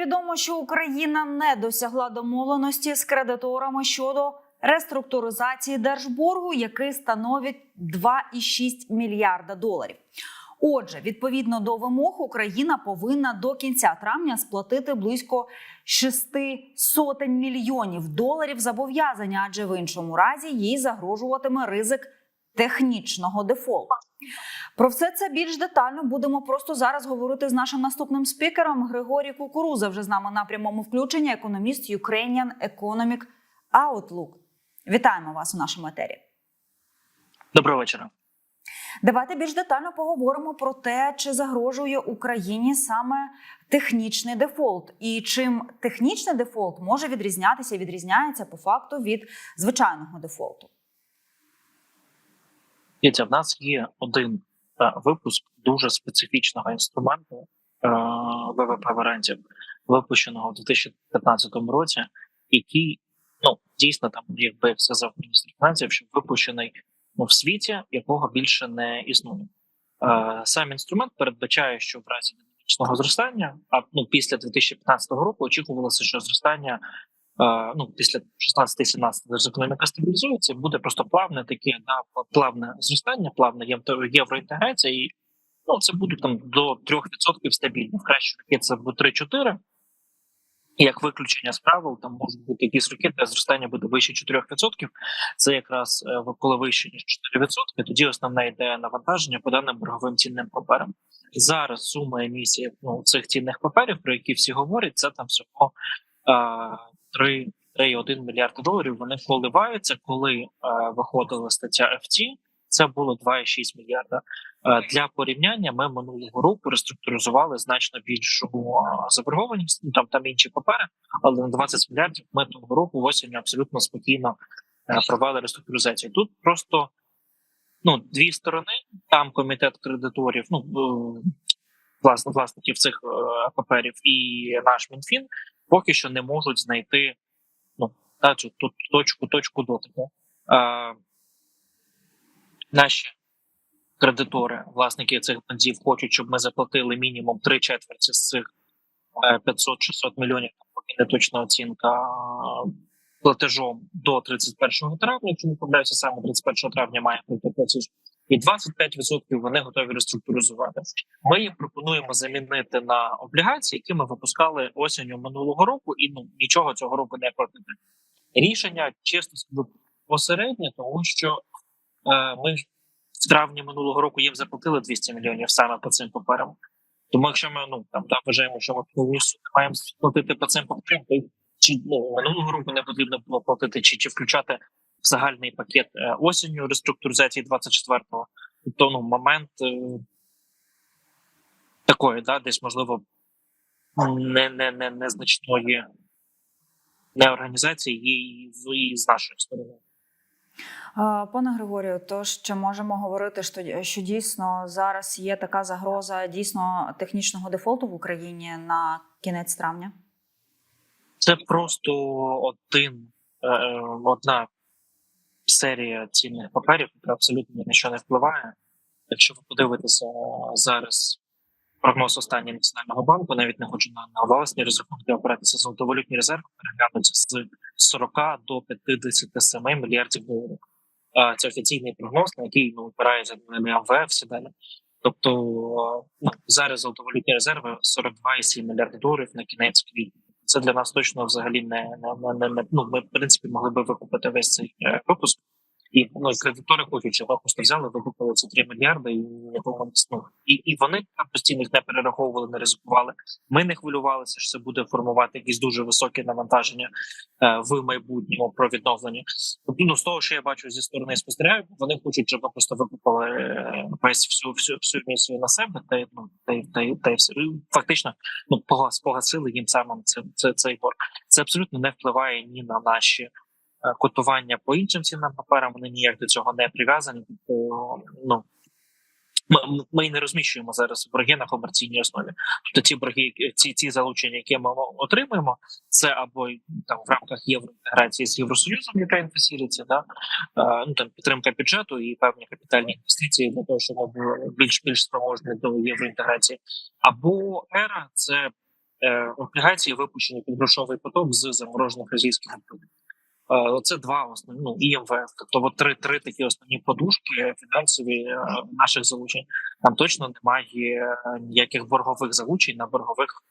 Відомо, що Україна не досягла домовленості з кредиторами щодо реструктуризації держборгу, який становить 2,6 мільярда доларів. Отже, відповідно до вимог, Україна повинна до кінця травня сплатити близько 6 сотень мільйонів доларів зобов'язання, адже в іншому разі їй загрожуватиме ризик технічного дефолту. Про все це більш детально будемо просто зараз говорити з нашим наступним спікером Григорій Кукуруза. Вже з нами на прямому включенні, економіст Ukrainian Economic Outlook. Вітаємо вас у нашому етері. Доброго вечора. Давайте більш детально поговоримо про те, чи загрожує Україні саме технічний дефолт, і чим технічний дефолт може відрізнятися, відрізняється по факту від звичайного дефолту. Дивіться, в нас є один е, випуск дуже специфічного інструменту е, ВВП варіантів, випущеного у 2015 році, який ну дійсно там, якби як сказав міністр фінансів, що випущений ну, в світі, якого більше не існує. Е, Сам інструмент передбачає, що в разі динамічного зростання, а ну після 2015 року очікувалося, що зростання. Ну, після 16-17 економіка стабілізується, буде просто плавне таке да, плавне зростання, плавна євроінтеграція, і ну це буде там до 3% стабільно. В кращі роки це буде 3-4. І Як виключення з правил, там можуть бути якісь роки, де зростання буде вище 4%. Це якраз е, коли вище ніж 4%, тоді основне йде навантаження по даним борговим цінним паперам. Зараз сума емісії ну, цих цінних паперів, про які всі говорять, це там всього 3 3,1 мільярда доларів. Вони коливаються, коли е, виходила стаття FT, це було 2,6 мільярда. Е, Для порівняння ми минулого року реструктуризували значно більшу е, заборгованість. Ну, Там там інші папери, але на 20 мільярдів ми того року осінню абсолютно спокійно е, провели реструктуризацію. Тут просто ну дві сторони. Там комітет кредиторів, ну е, власне власників цих е, паперів і наш мінфін поки що не можуть знайти ну та цю ту точку точку дотику. Е, наші кредитори, власники цих бонзів, хочуть, щоб ми заплатили мінімум три четверті з цих е, 500-600 мільйонів, поки не точна оцінка е, платежом до 31 травня. Якщо не помиляюся, саме 31 травня має бути платіж. І 25% вони готові реструктуризувати. Ми їм пропонуємо замінити на облігації, які ми випускали осінню минулого року, і ну нічого цього року не платити. Рішення чесно скажу посереднє, тому що е, ми в травні минулого року їм заплатили 200 мільйонів саме по цим паперам. Тому якщо ми ну там да, вважаємо, що ми повністю не маємо платити по цим паперам, то чи ну минулого року не потрібно було платити, чи чи включати в загальний пакет е, осінню реструктуризації 24-го. Тобто ну момент е, такої, да, десь можливо не, не, не, незначної не організації і, з- і з нашої сторони. Пане Григорію, тож чи можемо говорити, що, що дійсно зараз є така загроза дійсно технічного дефолту в Україні на кінець травня? Це просто один е, одна серія цінних паперів, яка абсолютно ні на що не впливає. Якщо ви подивитеся зараз прогноз останній національного банку, навіть не хочу на, на власні розрахунки опиратися золотовалютні резерви, переглянуться з 40 до 57 мільярдів доларів. Це офіційний прогноз, на який ну опирається на МВФ, всі далі. Тобто ну, зараз золотовалютні резерви 42,7 мільярдів доларів на кінець квітня. Це для нас точно взагалі не, не, не, не, ну ми в принципі могли би викупити весь цей е, випуск. І ну, кредитори хочуть, щоб ви просто взяли, викупили ці 3 мільярди, і якого вони ну, і, і вони постійно не перераховували, не ризикували. Ми не хвилювалися, що це буде формувати якісь дуже високі навантаження е, в майбутньому про відновлення. Тобто, ну з того, що я бачу зі сторони спостерігаю, вони хочуть, щоб ми просто викупили е, весь всю всю всю місію на себе, та й ну та й та й та й все І фактично ну погас погасили їм самим це, це цей борг. Це абсолютно не впливає ні на наші котування по іншим цінним паперам. Вони ніяк до цього не прив'язані. Тобто, ну ми, ми не розміщуємо зараз борги на комерційній основі. Тобто ці борги, ці ці залучення, які ми отримуємо, це або там в рамках євроінтеграції з євросоюзом, яка інфосіриться, да е, ну там підтримка бюджету і певні капітальні інвестиції для того, щоб ми більш більш спроможні до євроінтеграції, або ера це е, облігації випущені під грошовий поток з заморожених російських активів. Е, Оце два основні ну, і МВФ. Тобто, от три, три такі основні подушки фінансові е, наших залучень. Там точно немає е, ніяких боргових залучень на боргових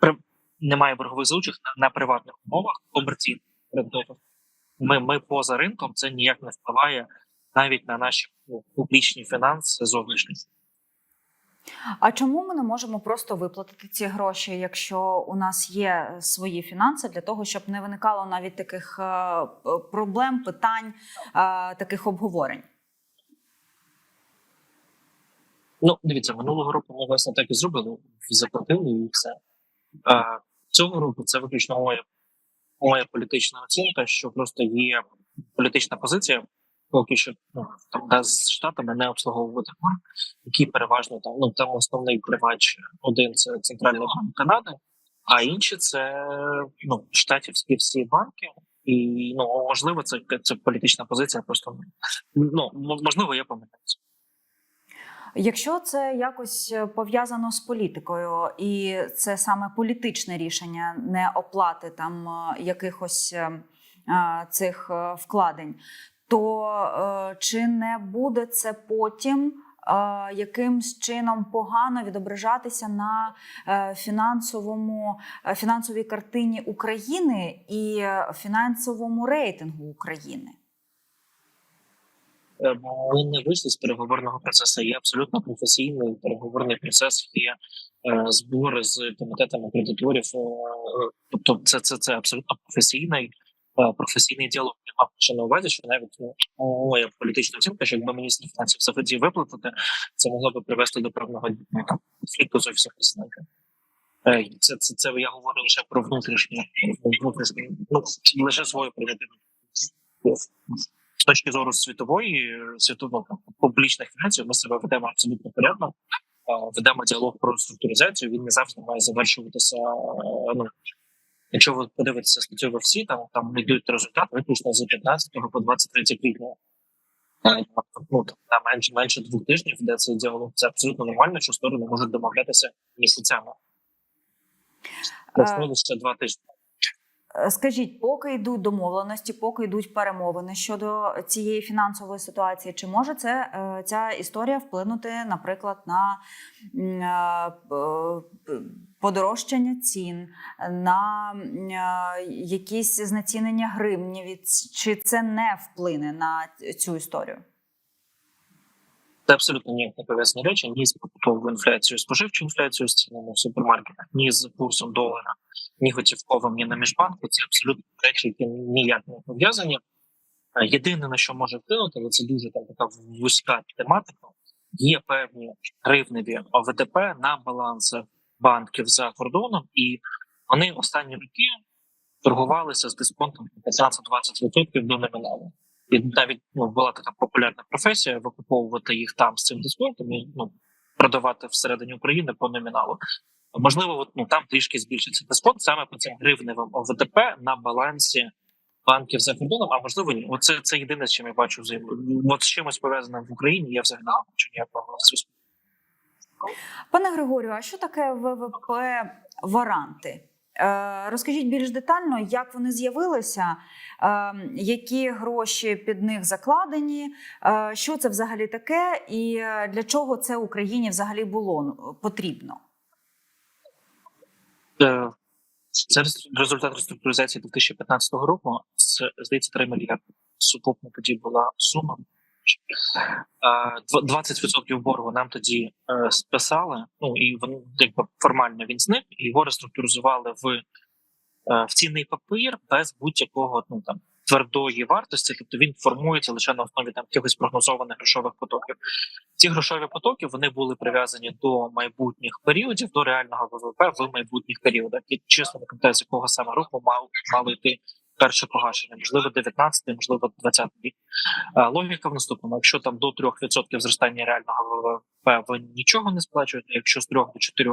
при- немає боргових залучень на, на приватних умовах комерційних кредитів. Ми, ми поза ринком, це ніяк не впливає навіть на наші ну, публічні фінанси зовнішні. А чому ми не можемо просто виплатити ці гроші, якщо у нас є свої фінанси для того, щоб не виникало навіть таких е, проблем, питань, е, таких обговорень? Ну, дивіться, минулого року ми власне так і зробили, заплатили і все. А, цього року це виключно моя, моя політична оцінка, що просто є політична позиція, поки що ну, там з штатами не обслуговувати борг, які переважно там ну там основний привач один це центральний банк Канади, а інші це ну штатівські всі банки. І ну можливо, це це політична позиція. Просто ну можливо, я помиляюся. Якщо це якось пов'язано з політикою, і це саме політичне рішення, не оплати там е, якихось е, е, цих вкладень, то е, чи не буде це потім? е, Якимсь чином погано відображатися на е, фінансовому фінансовій картині України і фінансовому рейтингу України? Ми не вийшли з переговорного процесу. Є абсолютно професійний переговорний процес. Є збори з комітетами кредиторів. Тобто, це це, це абсолютно професійний професійний діалог. Я мав ще на увазі, що навіть ну, моя політична оцінка, що якби міністр фінансів захотів виплатити, це могло би привести до певного конфлікту з офісом президента. Е, Це, це, це я говорю лише про внутрішнє, ну лише свою прioritетну з точки зору світової світового публічних фінансів ми себе ведемо абсолютно порядно. Е, Ведемо діалог про структуризацію. Він не завжди має завершуватися. е, Ну якщо ви подивитеся статтю всі, там там йдуть результати виключно з 15 по 23 квітня. Е, Ну на менше менше двох тижнів, де цей діалог це абсолютно нормально, що сторони можуть домовлятися місяцями. Пройшло лише два тижні. Е, Скажіть, поки йдуть домовленості, поки йдуть перемовини щодо цієї фінансової ситуації, чи може це е, ця історія вплинути, наприклад, на е, подорожчання цін, на якісь знецінення гривні? Чи це не вплине на цю історію? Це абсолютно ніяк не пов'язані речі ні з побутовою інфляцією, споживчою інфляцією з цінами в супермаркетах, ні з курсом долара, ні готівковим, ні на міжбанку. Це абсолютно речі, які ніяк не пов'язані. Е, Єдине на що може вплинути, але це дуже там така вузька тематика. Є певні гривневі ОВДП на балансах банків за кордоном, і вони останні роки торгувалися з дисконтом 15-20% до номіналу. І навіть ну була така популярна професія викуповувати їх там з цим дисконтом і ну продавати всередині України по номіналу. Можливо, от, ну там трішки збільшиться дисконт саме по цим гривневим ОВДП на балансі банків за кордоном. А можливо, ні. Оце це єдине, з чим я бачу взаєм. От з чимось пов'язаним в Україні. Я взагалі не бачу ніякого зв'язку. Пане Григорію, а що таке ВВП варанти? Е, Розкажіть більш детально, як вони з'явилися, е, які гроші під них закладені, е, що це взагалі таке, і для чого це Україні взагалі було ну, потрібно? Це результат реструктуризації 2015 року. Це здається 3 мільярди. Сукупно тоді була сума. Е, дв- 20% боргу нам тоді е, списали. Ну і він якби формально він зник, і його реструктуризували в, е, в цінний папір без будь-якого ну там твердої вартості. Тобто він формується лише на основі там якихось прогнозованих грошових потоків. Ці грошові потоки вони були прив'язані до майбутніх періодів, до реального ВВП в майбутніх періодах. І чесно не пам'ятаю, з якого саме року мав мало йти перше погашення, можливо, 19 можливо, 20 рік. Е, Логіка в наступному: якщо там до 3% зростання реального ВВП ви нічого не сплачуєте, якщо з 3 до 4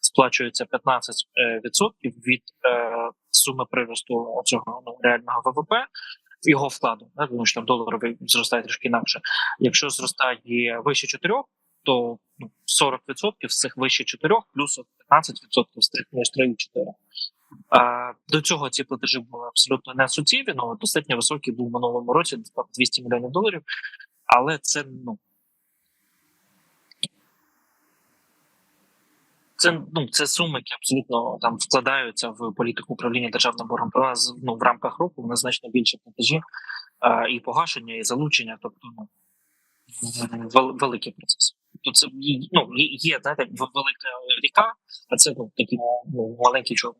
сплачується 15% від е, суми приросту цього ну, реального ВВП. Його вкладу, не? тому що там доларовий зростає трішки інакше. Якщо зростає вище 4, то ну, 40% з цих вище 4, плюс 15% з тих між 3 і 4. До цього ці платежі були абсолютно не суттєві, ну достатньо високий був в минулому році, там 200 мільйонів доларів. Але це ну. Це ну це суми, які абсолютно там вкладаються в політику управління державним боргом. У нас ну в рамках року в нас значно більше платежі і погашення, і залучення, тобто ну великий процес. Тобто це ну, є- знаєте, велика ріка, а це ну такий ну, маленький човен.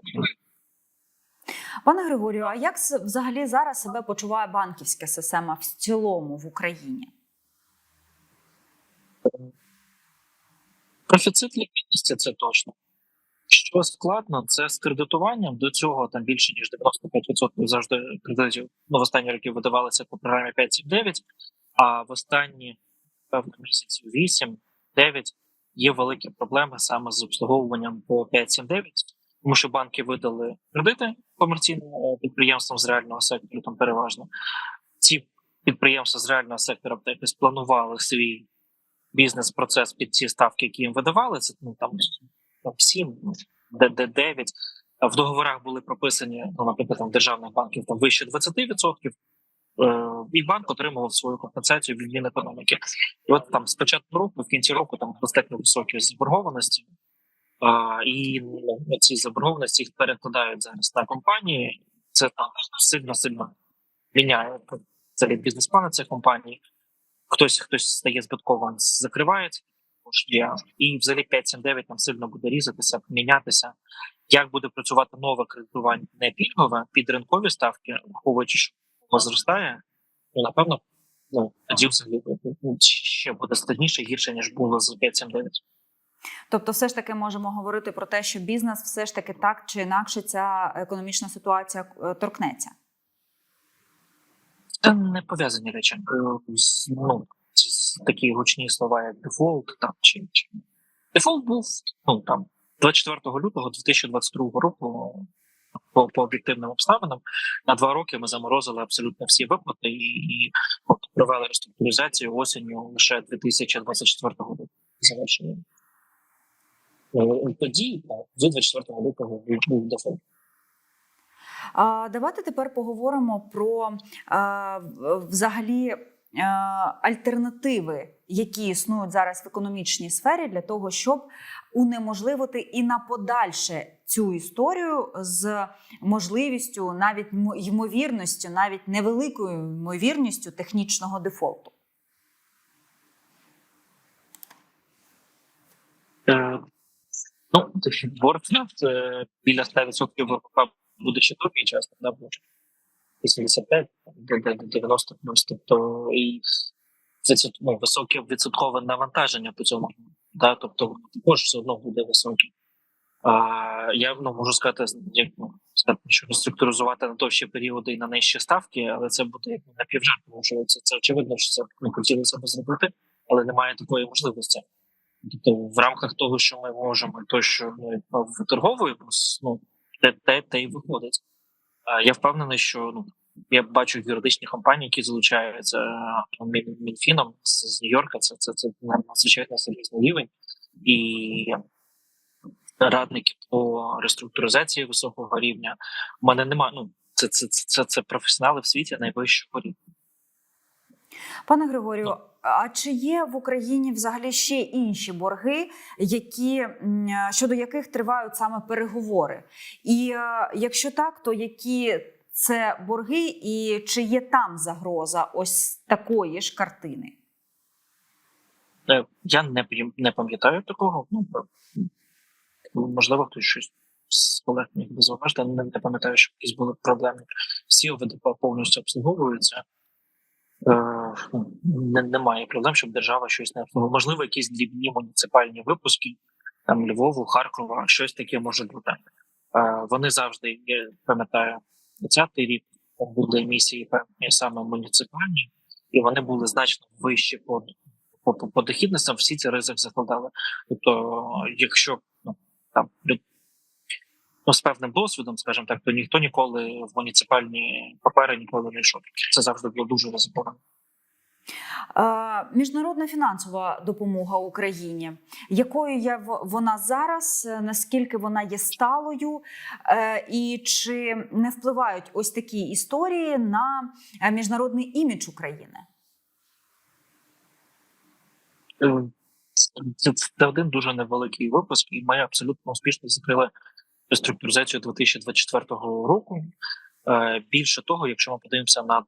Пане Григорію, а як взагалі зараз себе почуває банківська система в цілому в Україні? Профіцит ліквідності це точно. Що складно, це з кредитуванням. До цього там більше ніж 95% завжди кредитів ну, в останні роки видавалися по програмі 5-7-9, а в останні певно місяців 8-9 є великі проблеми саме з обслуговуванням по 5-7-9, тому що банки видали кредити комерційним е, підприємствам з реального сектору, там переважно. Ці підприємства з реального сектора якось планували свій бізнес-процес під ці ставки, які їм видавали, це ну там там, 7, ну, де, де 9. В договорах були прописані, ну, наприклад, там державних банків там вище 20%, е, і банк отримував свою компенсацію від Мінекономіки. І от там з початку року, в кінці року, там достатньо високі заборгованості, і ну, ці заборгованості їх перекладають зараз на компанії. Це там сильно сильно міняє взагалі бізнес-плани цих компаній хтось хтось стає збитковим, закривається і взагалі 5-7-9 там сильно буде різатися, мінятися. Як буде працювати нове кредитування не пільгове під ринкові ставки, враховуючи, що зростає, ну напевно, ну тоді взагалі ще буде складніше, гірше ніж було з 5-7-9. Тобто, все ж таки можемо говорити про те, що бізнес все ж таки так чи інакше ця економічна ситуація е, торкнеться. Це не пов'язані речі. Е, Ну, такі гучні слова, як дефолт, там чи, чи дефолт був ну там 24 лютого 2022 року. По, по об'єктивним обставинам на два роки ми заморозили абсолютно всі виплати і, і от, провели реструктуризацію осінню лише 2024 року. Завершення. Е, Тоді, з 24 лютого був- дефолт. Давайте тепер поговоримо про взагалі альтернативи, які існують зараз в економічній сфері, для того, щоб унеможливити і на подальше цю історію з можливістю, навіть ймовірністю, навіть невеликою ймовірністю технічного дефолту. Е, Ну, борг біля 100% ВВП буде ще довгий час, да, буде 85, де- де- де 90 плюс. Тобто і це ну, високе відсоткове навантаження по цьому. Да, тобто воно також все одно буде високе. А, я ну, можу сказати, як ну, що реструктуризувати на довші періоди і на нижчі ставки, але це буде як напівжарт, тому що це, це очевидно, що це не хотілося б зробити, але немає такої можливості. Тобто, в рамках того, що ми можемо, то що ми виторговуємо, ну те, те, те й виходить. Я впевнений, що ну я бачу юридичні компанії, які залучаються Мінфіном з, з Нью-Йорка. Це це це надзвичайно серйозний рівень і радники по реструктуризації високого рівня. У мене немає. Ну це це, це, це, це професіонали в світі найвищого рівня. Пане Григорію, а чи є в Україні взагалі ще інші борги, які щодо яких тривають саме переговори? І е, якщо так, то які це борги, і чи є там загроза ось такої ж картини? Е, Я не не пам'ятаю такого. Ну можливо, хтось щось з колег міг би зауважити, але не пам'ятаю, що якісь були проблеми. Всі ОВДП повністю обслуговуються. Е, ну, немає проблем, щоб держава щось не обслуговувала. Можливо, якісь дрібні муніципальні випуски, там Львову, Харкова, щось таке може бути. Е, вони завжди є, пам'ятаю, 20-й рік були місії саме муніципальні, і вони були значно вищі по по, по, дохідностям всі ці ризик закладали. Тобто, якщо ну, там ну, з певним досвідом, скажімо так, то ніхто ніколи в муніципальні папери ніколи не йшов. Це завжди було дуже ризиковано. Міжнародна фінансова допомога Україні. Якою є вона зараз? Наскільки вона є сталою? Е, І чи не впливають ось такі історії на е, міжнародний імідж України? Е, Це, це один дуже невеликий випуск, і ми абсолютно успішно закрили реструктуризацію 2024 року. Е, Більше того, якщо ми подивимося на е,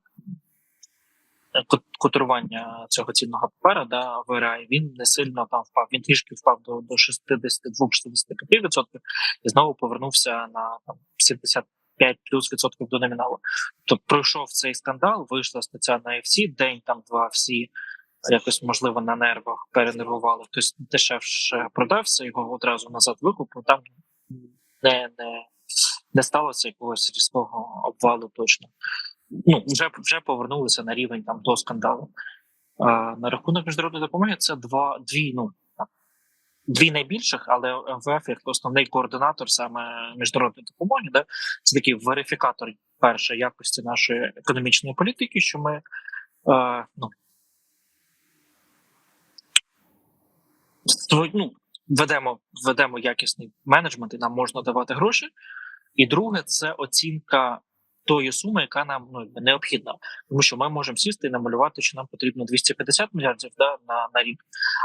котирування цього цінного папера, да, ВРА, він не сильно там впав. Він трішки впав до, до 62-65% і знову повернувся на там, 75 плюс відсотків до номіналу. Тобто пройшов цей скандал, вийшла стаття на FC, день там два всі якось можливо на нервах перенервували. Хтось дешевше продався, його одразу назад викупив. Там не, не, не сталося якогось різкого обвалу точно. Ну, вже, вже повернулися на рівень там до скандалу. А, на рахунок міжнародної допомоги це два, дві, ну, дві найбільших, але МВФ як основний координатор саме міжнародної допомоги, да, це такий верифікатор перше якості нашої економічної політики, що ми е, ну, ну, ведемо, ведемо якісний менеджмент і нам можна давати гроші. І друге, це оцінка тої суми, яка нам ну, необхідна. Тому що ми можемо сісти і намалювати, що нам потрібно 250 мільярдів да, на, на рік,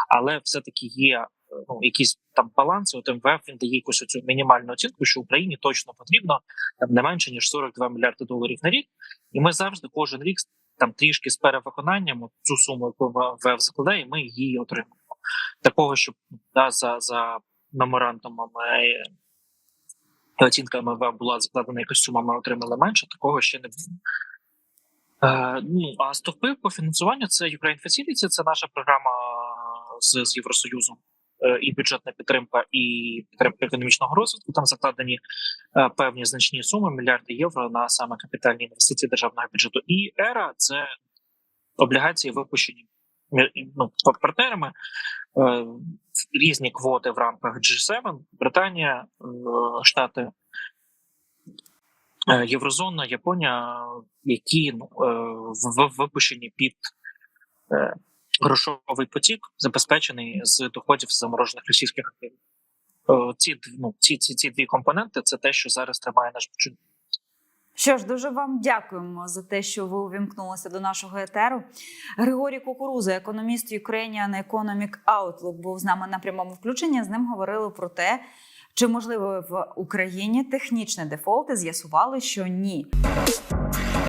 але все-таки є е, ну, якісь там баланси. От МВФ він дає якусь цю мінімальну оцінку, що Україні точно потрібно там не менше ніж 42 мільярди доларів на рік. І ми завжди кожен рік там трішки з перевиконанням цю суму, яку МВФ закладає, ми її отримуємо. Такого, щоб да, за, за меморандумами е, і оцінка була закладена якась сума, ми отримали менше, такого ще не було. Е, ну, а стовпи по фінансуванню це Ukraine Facility, це наша програма з, з Євросоюзом е, і бюджетна підтримка, і підтримка економічного розвитку. Там закладені е, певні значні суми, мільярди євро на саме капітальні інвестиції державного бюджету. І ЕРА це облігації, випущені ну, партнерами. Е, різні квоти в рамках G7, Британія, е, Штати, е, Єврозона, Японія, які е, в- випущені під е, грошовий потік, забезпечений з доходів заморожених російських активів. Е, Ці, ну, ці, ці, ці дві компоненти це те, що зараз тримає наш бюджет. Що ж, дуже вам дякуємо за те, що ви увімкнулися до нашого етеру. Григорій Кукуруза, економіст Ukrainian Economic Outlook, був з нами на прямому включенні. З ним говорили про те, чи можливо в Україні технічний дефолт, і з'ясували, що ні.